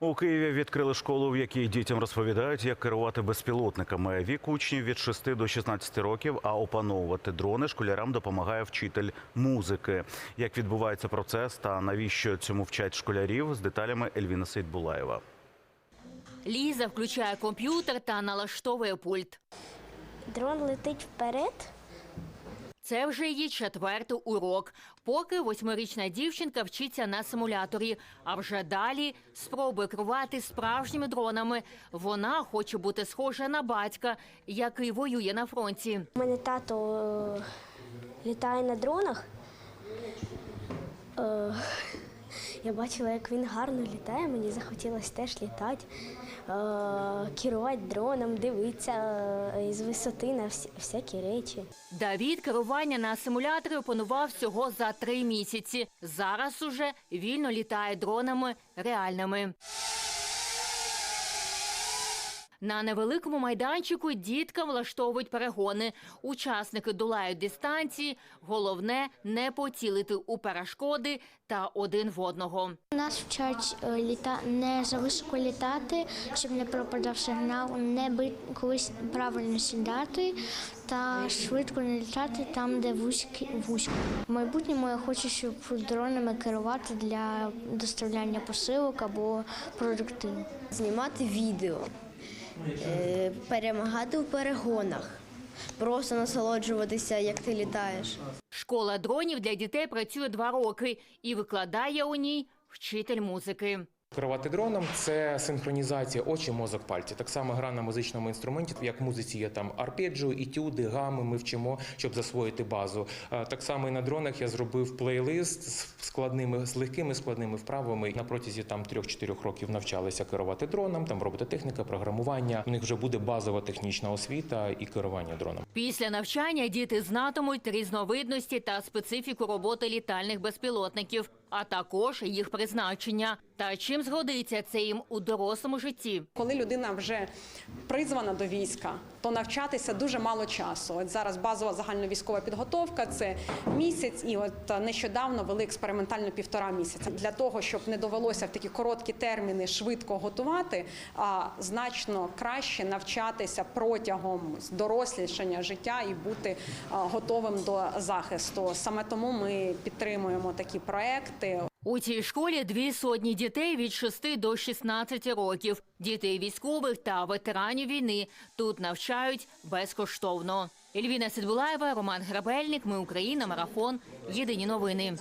У Києві відкрили школу, в якій дітям розповідають, як керувати безпілотниками. Вік учнів від 6 до 16 років, а опановувати дрони школярам допомагає вчитель музики. Як відбувається процес та навіщо цьому вчать школярів з деталями Ельвіна Сейдбулаєва. Ліза включає комп'ютер та налаштовує пульт. Дрон летить вперед. Це вже її четвертий урок. Поки восьмирічна дівчинка вчиться на симуляторі, а вже далі спробує керувати справжніми дронами. Вона хоче бути схожа на батька, який воює на фронті. У мене тато е, літає на дронах. Е, я бачила, як він гарно літає. Мені захотілося теж літати, е, керувати дроном, дивитися з із висоти на всякі речі. Давід керування на симуляторі опанував всього за три місяці. Зараз уже вільно літає дронами реальними. На невеликому майданчику діткам влаштовують перегони. Учасники долають дистанції. Головне не поцілити у перешкоди та один в одного. Нас вчать е, літа не за високо літати, щоб не пропадав сигнал, не би колись правильно сідати та швидко не літати там, де вузькі вузько. В майбутньому я хочу, щоб дронами керувати для доставляння посилок або продуктів. знімати відео, перемагати в перегонах, просто насолоджуватися, як ти літаєш. Школа дронів для дітей працює два роки і викладає у ній вчитель музики. Керувати дроном це синхронізація очі, мозок, пальці. Так само гра на музичному інструменті, як в музиці є там арпеджіо, етюди, гами. Ми вчимо, щоб засвоїти базу. Е, Так само і на дронах я зробив плейлист з складними, з легкими складними вправами. На протязі там 3-4 років навчалися керувати дроном, там робототехніка, програмування. У них вже буде базова технічна освіта і керування дроном. Після навчання діти знатимуть різновидності та специфіку роботи літальних безпілотників, а також їх призначення та чим згодиться це їм у дорослому житті. Коли людина вже призвана до війська, то навчатися дуже мало часу. От зараз базова загальновійськова підготовка це місяць, і от нещодавно вели експериментально півтора місяця. Для того, щоб не довелося в такі короткі терміни швидко готувати, а значно краще навчатися протягом дорослішання життя і бути готовим до захисту. Саме тому ми підтримуємо такі проекти. У цій школі дві сотні дітей від 6 до 16 років. Дітей військових та ветеранів війни тут навчають безкоштовно. Ельвіна Сидбулаєва, Роман Грабельник. Ми Україна. Марафон. Єдині новини.